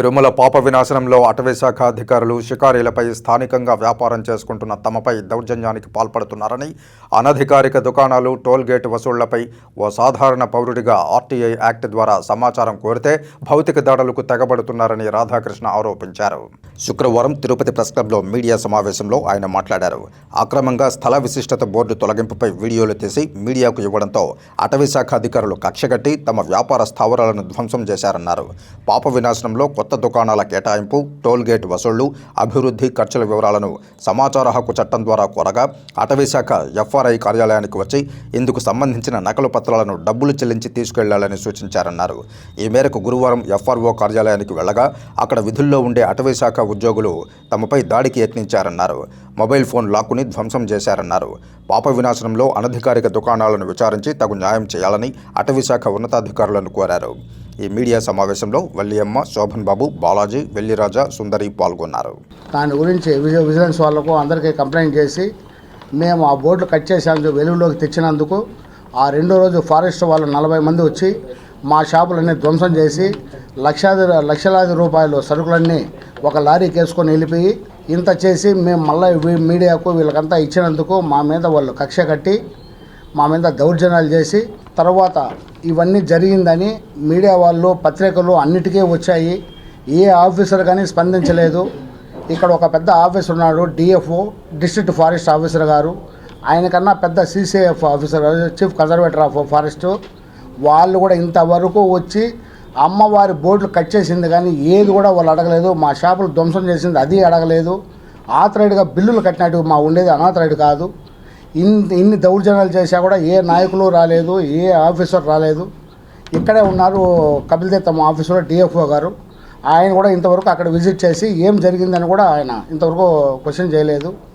తిరుమల పాప వినాశనంలో అటవీ శాఖ అధికారులు షికారీలపై స్థానికంగా వ్యాపారం చేసుకుంటున్న తమపై దౌర్జన్యానికి పాల్పడుతున్నారని అనధికారిక దుకాణాలు టోల్ గేట్ వసూళ్ళపై ఓ సాధారణ పౌరుడిగా ఆర్టీఐ యాక్ట్ ద్వారా సమాచారం కోరితే భౌతిక దాడులకు తెగబడుతున్నారని రాధాకృష్ణ ఆరోపించారు. శుక్రవారం తిరుపతి ప్రెస్ క్లబ్లో మీడియా సమావేశంలో ఆయన మాట్లాడారు. అక్రమంగా స్థల విశిష్టత బోర్డు తొలగింపుపై వీడియోలు తీసి మీడియాకు ఇవ్వడంతో అటవీ శాఖ అధికారులు కక్షగట్టి తమ వ్యాపార స్థావరాలను ధ్వంసం చేశారన్నారు. పాప వినాశనంలో కొత్త దుకాణాల కేటాయింపు టోల్గేట్ వసూళ్ళు అభివృద్ధి ఖర్చుల వివరాలను సమాచార హక్కు చట్టం ద్వారా కోరగా అటవీ శాఖ ఎఫ్ఆర్ఐ కార్యాలయానికి వచ్చి ఇందుకు సంబంధించిన నకలు పత్రాలను డబ్బులు చెల్లించి తీసుకెళ్ళాలని సూచించారన్నారు. ఈ మేరకు గురువారం ఎఫ్ఆర్ఓ కార్యాలయానికి వెళ్ళగా అక్కడ విధుల్లో ఉండే అటవీ శాఖ ఉద్యోగులు తమపై దాడికి యత్నించారన్నారు. మొబైల్ ఫోన్ లాక్కుని ధ్వంసం చేశారన్నారు. పాప వినాశనంలో అనధికారిక దుకాణాలను విచారించి తగు న్యాయం చేయాలని అటవీశాఖ ఉన్నతాధికారులను కోరారు. ఈ మీడియా సమావేశంలో వల్లియమ్మ శోభన్ బాబు బాలాజీ వెల్లిరాజా సుందరి పాల్గొన్నారు. దాని గురించి విజిలెన్స్ వాళ్ళకు అందరికీ కంప్లైంట్ చేసి మేము ఆ బోర్డులు కట్ చేసేందుకు వెలుగులోకి తెచ్చినందుకు ఆ రెండో రోజు ఫారెస్ట్ వాళ్ళు నలభై మంది వచ్చి మా షాపులన్నీ ధ్వంసం చేసి లక్షాది లక్షలాది రూపాయలు సరుకులన్నీ ఒక లారీకి వేసుకొని వెళ్ళిపోయి ఇంత చేసి మేము మళ్ళీ మీడియాకు వీళ్ళకంతా ఇచ్చినందుకు మా మీద వాళ్ళు కక్ష కట్టి మా మీద దౌర్జన్యాలు చేసి తర్వాత ఇవన్నీ జరిగిందని మీడియా వాళ్ళు పత్రికలు అన్నిటికీ వచ్చాయి. ఏ ఆఫీసర్ కానీ స్పందించలేదు. ఇక్కడ ఒక పెద్ద ఆఫీసర్ ఉన్నాడు డిఎఫ్ఓ డిస్ట్రిక్ట్ ఫారెస్ట్ ఆఫీసర్ గారు. ఆయన కన్నా పెద్ద CCF officer chief conservator of forest. వాళ్ళు కూడా ఇంతవరకు వచ్చి అమ్మవారి బోర్డులు కట్ చేసింది కానీ ఏది కూడా వాళ్ళు అడగలేదు. మా షాపులు ధ్వంసం చేసింది అది అడగలేదు. ఆథరైడ్గా బిల్లులు కట్టినట్టు మా ఉండేది అనాథరైడ్ కాదు. ఇన్ని ఇన్ని దౌర్జన్యాలు చేశా కూడా ఏ నాయకులు రాలేదు ఏ ఆఫీసర్ రాలేదు. ఇక్కడే ఉన్నారు కపిల్ దేవ్ తమ ఆఫీసులో డిఎఫ్ఓ గారు. ఆయన కూడా ఇంతవరకు అక్కడ విజిట్ చేసి ఏం జరిగిందని కూడా ఆయన ఇంతవరకు క్వశ్చన్ చేయలేదు.